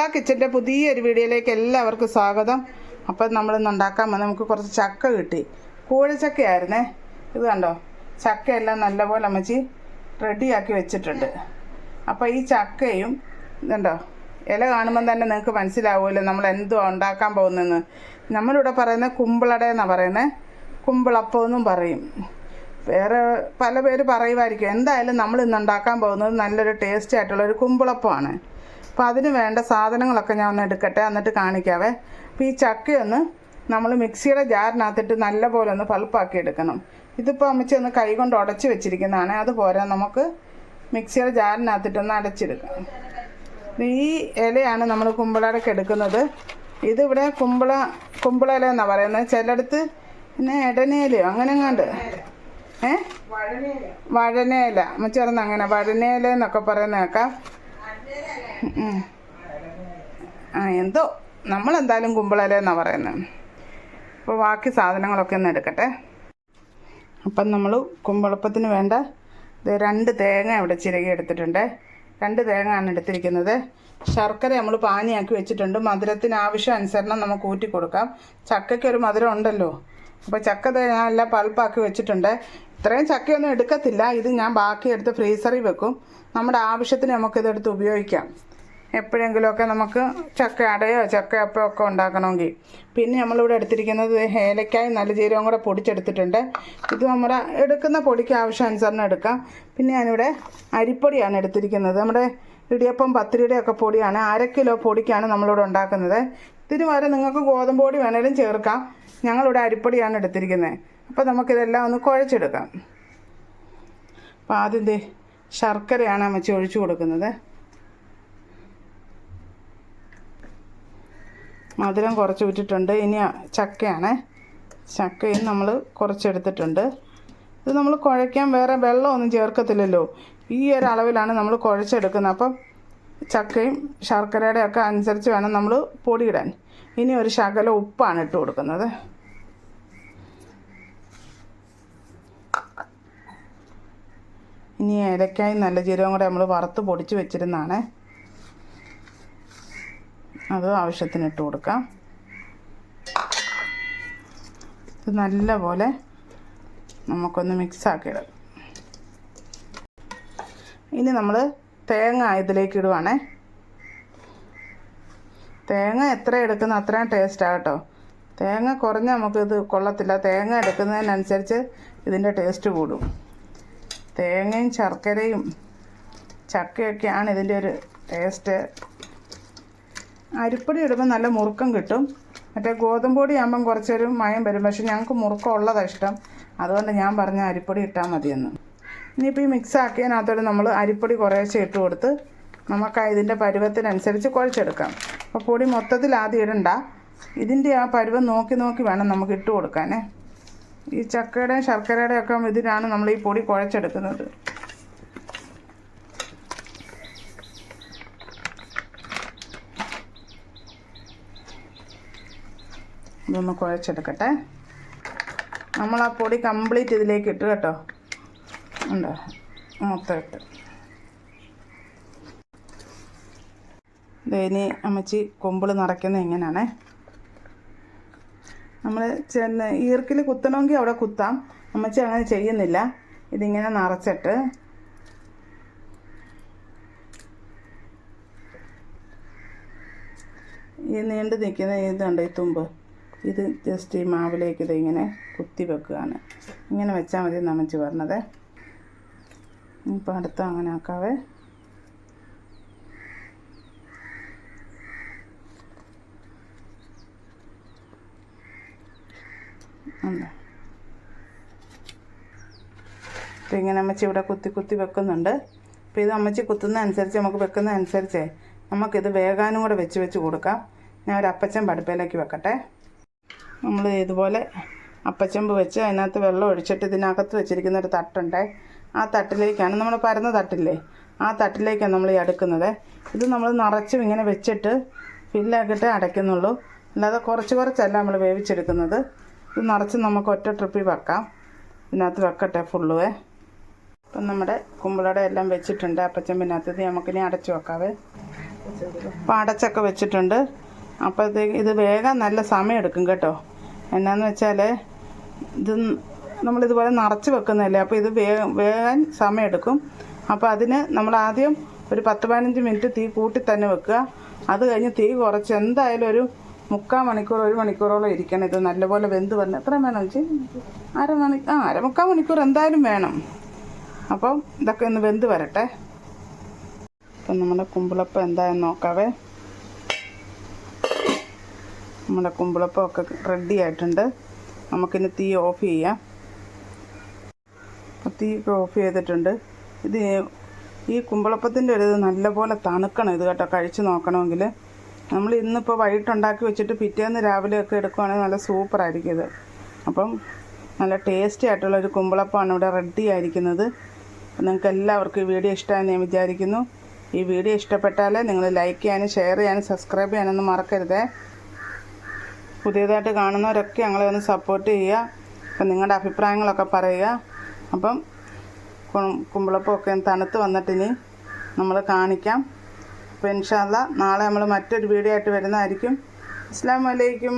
അൽവ കിച്ചന്റെ പുതിയൊരു വീഡിയോയിലേക്ക് എല്ലാവർക്കും സ്വാഗതം. അപ്പം നമ്മൾ ഇന്ന് ഉണ്ടാക്കാൻ വന്ന് നമുക്ക് കുറച്ച് ചക്ക കിട്ടി. കൂഴച്ചക്കയായിരുന്നേ. ഇത് കണ്ടോ? ചക്കയെല്ലാം നല്ലപോലെ അമ്മച്ചി റെഡിയാക്കി വെച്ചിട്ടുണ്ട്. അപ്പോൾ ഈ ചക്കയും ഇതുണ്ടോ? ഇല കാണുമ്പം തന്നെ നിങ്ങൾക്ക് മനസ്സിലാവുമല്ലോ നമ്മൾ എന്തുവാ ഉണ്ടാക്കാൻ പോകുന്നതെന്ന്. നമ്മളിവിടെ പറയുന്നത് കുമ്പിളട എന്നാണ് പറയുന്നത് കുമ്പിളപ്പം എന്നും പറയും. വേറെ പല പേര് പറയുമായിരിക്കും. എന്തായാലും നമ്മൾ ഇന്ന് ഉണ്ടാക്കാൻ പോകുന്നത് നല്ലൊരു ടേസ്റ്റി ആയിട്ടുള്ള ഒരു കുമ്പിളപ്പമാണ്. അപ്പോൾ അതിന് വേണ്ട സാധനങ്ങളൊക്കെ ഞാൻ ഒന്ന് എടുക്കട്ടെ എന്നിട്ട് കാണിക്കാവേ. അപ്പോൾ ഈ ചക്കയൊന്ന് നമ്മൾ മിക്സിയുടെ ജാറിനകത്തിട്ട് നല്ല പോലെ ഒന്ന് പൾപ്പാക്കി എടുക്കണം. ഇതിപ്പോൾ അമ്മച്ചി ഒന്ന് കൈ കൊണ്ട് ഉടച്ച് വെച്ചിരിക്കുന്നതാണ് അതുപോലെ നമുക്ക് മിക്സിയുടെ ജാറിനകത്തിട്ടൊന്ന് അടച്ചെടുക്കാം. ഈ ഇലയാണ് നമ്മൾ കുമ്പളടക്ക് എടുക്കുന്നത്. ഇതിവിടെ കുമ്പള കുമ്പള ഇല എന്നാണ് പറയുന്നത്. ചിലടത്ത് പിന്നെ ഇടനേലയോ അങ്ങനെ എങ്ങാണ്ട് ഏ? വഴനേല. അമ്മച്ചി പറയുന്ന അങ്ങനെ വഴനേല എന്നൊക്കെ പറയുന്ന കേൾക്കാം. ആ എന്തോ. നമ്മളെന്തായാലും കുമ്പളല എന്നാണ് പറയുന്നത് അപ്പോൾ ബാക്കി സാധനങ്ങളൊക്കെ ഒന്ന് എടുക്കട്ടെ. അപ്പം നമ്മൾ കുമ്പളപ്പത്തിന് വേണ്ട ഇത് രണ്ട് തേങ്ങ ഇവിടെ ചിരകി എടുത്തിട്ടുണ്ട്. രണ്ട് തേങ്ങ ആണ് എടുത്തിരിക്കുന്നത്. ശർക്കര നമ്മൾ പാനിയാക്കി വെച്ചിട്ടുണ്ട്. മധുരത്തിന് ആവശ്യം അനുസരണം നമുക്ക് ഊറ്റി കൊടുക്കാം. ചക്കയ്ക്ക് ഒരു മധുരം ഉണ്ടല്ലോ. അപ്പോൾ ചക്ക തേങ്ങ എല്ലാം പൾപ്പാക്കി വെച്ചിട്ടുണ്ട്. ഇത്രയും ചക്കയൊന്നും എടുക്കത്തില്ല. ഇത് ഞാൻ ബാക്കി എടുത്ത് ഫ്രീസറിൽ വെക്കും. നമ്മുടെ ആവശ്യത്തിന് നമുക്കിതെടുത്ത് ഉപയോഗിക്കാം. എപ്പോഴെങ്കിലുമൊക്കെ നമുക്ക് ചക്ക അടയോ ചക്കയപ്പോ ഒക്കെ ഉണ്ടാക്കണമെങ്കിൽ. പിന്നെ നമ്മളിവിടെ എടുത്തിരിക്കുന്നത് ഏലക്കായും നല്ല ജീരകവും കൂടെ പൊടിച്ചെടുത്തിട്ടുണ്ട്. ഇത് നമ്മുടെ എടുക്കുന്ന പൊടിക്ക് ആവശ്യാനുസരണം എടുക്കാം. പിന്നെ ഞാനിവിടെ അരിപ്പൊടിയാണ് എടുത്തിരിക്കുന്നത്. നമ്മുടെ ഇടിയപ്പം പത്തിരിയുടെ ഒക്കെ പൊടിയാണ്. അര കിലോ പൊടിക്കാണ് നമ്മളിവിടെ ഉണ്ടാക്കുന്നത്. ഇതിന് വരെ നിങ്ങൾക്ക് ഗോതമ്പ് പൊടി വേണേലും ചേർക്കാം. ഞങ്ങളിവിടെ അരിപ്പൊടിയാണ് എടുത്തിരിക്കുന്നത്. അപ്പോൾ നമുക്കിതെല്ലാം ഒന്ന് കുഴച്ചെടുക്കാം. അപ്പോൾ ആദ്യം ശർക്കരയാണ് അമ്മച്ചി ഒഴിച്ചു കൊടുക്കുന്നത്. മധുരം കുറച്ച് വിട്ടിട്ടുണ്ട്. ഇനി ചക്കയാണ്. ചക്കയും നമ്മൾ കുറച്ചെടുത്തിട്ടുണ്ട്. ഇത് നമ്മൾ കുഴയ്ക്കാൻ വേറെ വെള്ളമൊന്നും ചേർക്കത്തില്ലല്ലോ. ഈ ഒരു അളവിലാണ് നമ്മൾ കുഴച്ചെടുക്കുന്നത്. അപ്പം ചക്കയും ശർക്കരയുടെ ഒക്കെ അനുസരിച്ച് വേണം നമ്മൾ പൊടിയിടാൻ. ഇനി ഒരു ശകല ഉപ്പാണ് ഇട്ട് കൊടുക്കുന്നത്. ഇനി ഏലക്കായും നല്ല ജീരകവും കൂടെ നമ്മൾ വറുത്ത് പൊടിച്ച് വെച്ചിരുന്നതാണ്. അത് ആവശ്യത്തിന് ഇട്ട് കൊടുക്കാം. ഇത് നല്ലപോലെ നമുക്കൊന്ന് മിക്സ് ആക്കിയിടാം. ഇനി നമ്മൾ തേങ്ങ ഇതിലേക്ക് ഇടുവാണേ. തേങ്ങ എത്ര എടുക്കുന്ന അത്രയും ടേസ്റ്റാണ് കേട്ടോ. തേങ്ങ കുറഞ്ഞ നമുക്കിത് കൊള്ളത്തില്ല. തേങ്ങ എടുക്കുന്നതിനനുസരിച്ച് ഇതിന്റെ ടേസ്റ്റ് കൂടും. തേങ്ങയും ശർക്കരയും ചക്കയൊക്കെയാണ് ഇതിന്റെ ഒരു ടേസ്റ്റ് അരിപ്പൊടി ഇടുമ്പോൾ നല്ല മുറുക്കം കിട്ടും. മറ്റേ ഗോതമ്പ് പൊടി ആകുമ്പം കുറച്ചൊരു മയം വരും. പക്ഷെ ഞങ്ങൾക്ക് മുറുക്കം ഉള്ളതാണ് ഇഷ്ടം. അതുകൊണ്ട് ഞാൻ പറഞ്ഞ അരിപ്പൊടി ഇട്ടാൽ മതിയെന്ന്. ഇനിയിപ്പോൾ ഈ മിക്സ് ആക്കിയതിനകത്തോടെ നമ്മൾ അരിപ്പൊടി കുറേശ്ശെ ഇട്ട് കൊടുത്ത് നമുക്ക് ഇതിന്റെ പരുവത്തിനനുസരിച്ച് കുഴച്ചെടുക്കാം. അപ്പോൾ പൊടി മൊത്തത്തിൽ ആദ്യം ഇടണ്ട. ഇതിന്റെ ആ പരുവം നോക്കി നോക്കി വേണം നമുക്ക് ഇട്ട് കൊടുക്കാനേ. ഈ ചക്കയുടെയും ശർക്കരയുടെയും ഒക്കെ ഇതിനാണ് നമ്മൾ ഈ പൊടി കുഴച്ചെടുക്കുന്നത്. ഇതൊന്ന് കുഴച്ചെടുക്കട്ടെ. നമ്മൾ ആ പൊടി കംപ്ലീറ്റ് ഇതിലേക്ക് ഇട്ട് കേട്ടോ. ഉണ്ടോ. മൊത്തം ഇട്ട്. ഇനി അമ്മച്ചി കൊമ്പിൾ നിറയ്ക്കുന്നത് എങ്ങനെയാണേ നമ്മൾ ചെന്ന് ഈർക്കിൽ കുത്തണമെങ്കിൽ അവിടെ കുത്താം. അമ്മച്ചി അങ്ങനെ ചെയ്യുന്നില്ല. ഇതിങ്ങനെ നിറച്ചിട്ട്. ഈ നീണ്ടു നിൽക്കുന്ന ഇതുണ്ട് ഈ തുമ്പ്. ഇത് ജസ്റ്റ് ഈ മാവിലേക്ക് ഇത് ഇങ്ങനെ കുത്തി വെക്കുകയാണ്. ഇങ്ങനെ വെച്ചാൽ മതി നമ്മച്ച് പറഞ്ഞത്. ഇപ്പം അടുത്ത അങ്ങനെ ആക്കാവേ. ഇങ്ങനെ അമ്മച്ചി ഇവിടെ കുത്തി കുത്തി വെക്കുന്നുണ്ട്. അപ്പോൾ ഇത് അമ്മച്ചി കുത്തുന്ന അനുസരിച്ച് നമുക്ക് വെക്കുന്ന അനുസരിച്ചേ നമുക്കിത് വേകാനും കൂടെ വെച്ച് വെച്ച് കൊടുക്കാം. ഞാൻ ഒരു അപ്പച്ചൻ പടുപ്പയിലേക്ക് വെക്കട്ടെ. നമ്മൾ ഇതുപോലെ അപ്പച്ചമ്പ് വെച്ച് അതിനകത്ത് വെള്ളം ഒഴിച്ചിട്ട് ഇതിനകത്ത് വെച്ചിരിക്കുന്ന ഒരു തട്ടുണ്ട്. ആ തട്ടിലേക്കാണ് നമ്മൾ പരന്ന തട്ടില്ലേ? ആ തട്ടിലേക്കാണ് നമ്മൾ ഈ അടുക്കുന്നത്. ഇത് നമ്മൾ നിറച്ചും ഇങ്ങനെ വെച്ചിട്ട് ഫില്ലാക്കിയിട്ട് അടയ്ക്കുന്നുള്ളൂ. അല്ലാതെ കുറച്ച് കുറച്ചല്ല നമ്മൾ വേവിച്ചെടുക്കുന്നത്. ഇത് നിറച്ച് നമുക്ക് ഒറ്റ ട്രിപ്പിൽ വെക്കാം. ഇതിനകത്ത് വെക്കട്ടെ ഫുള്ളുവേ. ഇപ്പം നമ്മുടെ കുമ്പളയുടെ എല്ലാം വെച്ചിട്ടുണ്ട്. അപ്പച്ചമ്പിനകത്ത് ഇത് നമുക്കിനി അടച്ചു വെക്കാവേ. അപ്പം അടച്ചൊക്കെ വെച്ചിട്ടുണ്ട്. അപ്പോഴത്തേക്ക് ഇത് വേഗം നല്ല സമയം എടുക്കും കേട്ടോ. എന്നാന്ന് വെച്ചാൽ ഇത് നമ്മളിതുപോലെ നിറച്ച് വെക്കുന്നതല്ലേ അപ്പോൾ ഇത് വേഗം വേഗം സമയം എടുക്കും അപ്പോൾ അതിന് നമ്മൾ ആദ്യം ഒരു പത്ത് പതിനഞ്ച് മിനിറ്റ് തീ കൂട്ടി തന്നെ വെക്കുക. അത് കഴിഞ്ഞ് തീ കുറച്ച് എന്തായാലും ഒരു മുക്കാൽ മണിക്കൂർ ഒരു മണിക്കൂറോളം ഇരിക്കണം. ഇത് നല്ലപോലെ വെന്ത് വന്ന് എത്ര വേണം വെച്ച് അരമണി ആ അരമുക്കാൽ മണിക്കൂർ എന്തായാലും വേണം. അപ്പം ഇതൊക്കെ ഒന്ന് വെന്ത് വരട്ടെ. അപ്പം നമ്മുടെ കുമ്പിളപ്പം എന്തായെന്ന് നോക്കാവേ. നമ്മുടെ കുമ്പിളപ്പം ഒക്കെ റെഡി ആയിട്ടുണ്ട്. നമുക്കിനി തീ ഓഫ് ചെയ്യാം. തീ ഓഫ് ചെയ്തിട്ടുണ്ട്. ഇത് ഈ കുമ്പിളപ്പത്തിന്റെ ഒരു ഇത് നല്ലപോലെ തണുക്കണം ഇത് കേട്ടോ കഴിച്ച് നോക്കണമെങ്കിൽ നമ്മൾ ഇന്നിപ്പോൾ വൈകിട്ടുണ്ടാക്കി വെച്ചിട്ട് പിറ്റേന്ന് രാവിലെ ഒക്കെ എടുക്കുവാണെങ്കിൽ നല്ല സൂപ്പറായിരിക്കും ഇത്. അപ്പം നല്ല ടേസ്റ്റി ആയിട്ടുള്ള ഒരു കുമ്പളപ്പമാണ് ഇവിടെ റെഡി ആയിരിക്കുന്നത്. നിങ്ങൾക്ക് എല്ലാവർക്കും ഈ വീഡിയോ ഇഷ്ടമായി ഞാൻ വിചാരിക്കുന്നു. ഈ വീഡിയോ ഇഷ്ടപ്പെട്ടാൽ നിങ്ങൾ ലൈക്ക് ചെയ്യാനും ഷെയർ ചെയ്യാനും സബ്സ്ക്രൈബ് ചെയ്യാനൊന്നും മറക്കരുതേ. പുതിയതായിട്ട് കാണുന്നവരൊക്കെ ഞങ്ങളെ ഒന്ന് സപ്പോർട്ട് ചെയ്യുക. അപ്പം നിങ്ങളുടെ അഭിപ്രായങ്ങളൊക്കെ പറയുക. അപ്പം കുമ്പളപ്പമൊക്കെ തണുത്ത് വന്നിട്ടിനി നമ്മൾ കാണിക്കാം. അപ്പോൾ ഇൻഷാല്ല നാളെ നമ്മൾ മറ്റൊരു വീഡിയോ ആയിട്ട് വരുന്നതായിരിക്കും. അസ്സാം വലൈക്കും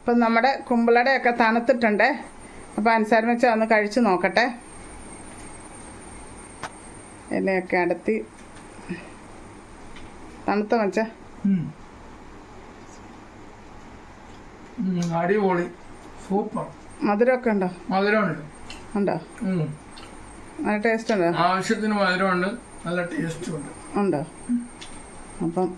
അപ്പം നമ്മുടെ കുമ്പിളടയൊക്കെ തണുത്തിട്ടുണ്ട്. അപ്പോൾ അനുസരണം വെച്ചാൽ ഒന്ന് കഴിച്ച് നോക്കട്ടെ. ഇലയൊക്കെ അടത്തി. തണുത്ത വെച്ചാൽ അടിപൊളി സൂപ്പർ. മധുരമൊക്കെ ഉണ്ടോ? മധുരമുണ്ട്. ഉണ്ടോ. നല്ല ടേസ്റ്റ് ഉണ്ടോ? ആവശ്യത്തിന് മധുരമുണ്ട് നല്ല ടേസ്റ്റും ഉണ്ട്. ഉണ്ടോ? അപ്പം